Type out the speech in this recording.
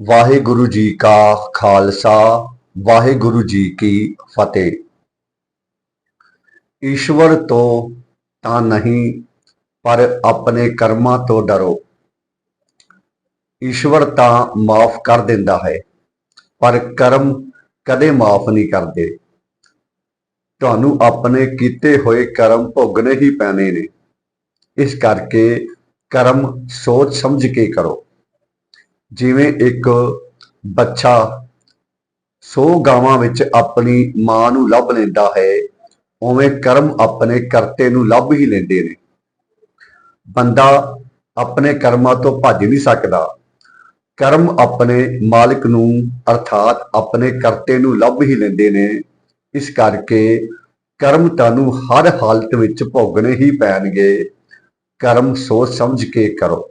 ਵਾਹਿਗੁਰੂ ਜੀ ਕਾ ਖਾਲਸਾ, ਵਾਹਿਗੁਰੂ ਜੀ ਕੀ ਫਤਿਹ। ਈਸ਼ਵਰ ਤੋਂ ਤਾਂ ਨਹੀਂ, ਪਰ ਆਪਣੇ ਕਰਮਾਂ ਤੋਂ ਡਰੋ। ਈਸ਼ਵਰ ਤਾਂ ਮਾਫ ਕਰ ਦਿੰਦਾ ਹੈ, ਪਰ ਕਰਮ ਕਦੇ ਮਾਫ ਨਹੀਂ ਕਰਦੇ। ਤੁਹਾਨੂੰ ਆਪਣੇ ਕੀਤੇ ਹੋਏ ਕਰਮ ਭੋਗਣੇ ਹੀ ਪੈਣੇ ਨੇ। ਇਸ ਕਰਕੇ ਕਰਮ ਸੋਚ ਸਮਝ ਕੇ ਕਰੋ। ਜਿਵੇਂ ਇੱਕ ਬੱਚਾ 100 ਗਾਵਾਂ ਵਿੱਚ ਆਪਣੀ ਮਾਂ ਨੂੰ ਲੱਭ ਲੈਂਦਾ ਹੈ, ਉਵੇਂ ਕਰਮ ਆਪਣੇ ਕਰਤੇ ਨੂੰ ਲੱਭ ਹੀ ਲੈਂਦੇ ਨੇ। ਬੰਦਾ ਆਪਣੇ ਕਰਮਾਂ ਤੋਂ ਭੱਜ ਨਹੀਂ ਸਕਦਾ। ਕਰਮ ਆਪਣੇ ਮਾਲਕ ਨੂੰ ਅਰਥਾਤ ਆਪਣੇ ਕਰਤੇ ਨੂੰ ਲੱਭ ਹੀ ਲੈਂਦੇ ਨੇ। ਇਸ ਕਰਕੇ ਕਰਮ ਤੁਹਾਨੂੰ ਹਰ ਹਾਲਤ ਵਿੱਚ ਭੋਗਣੇ ਹੀ ਪੈਣਗੇ। ਕਰਮ ਸੋਚ ਸਮਝ ਕੇ ਕਰੋ।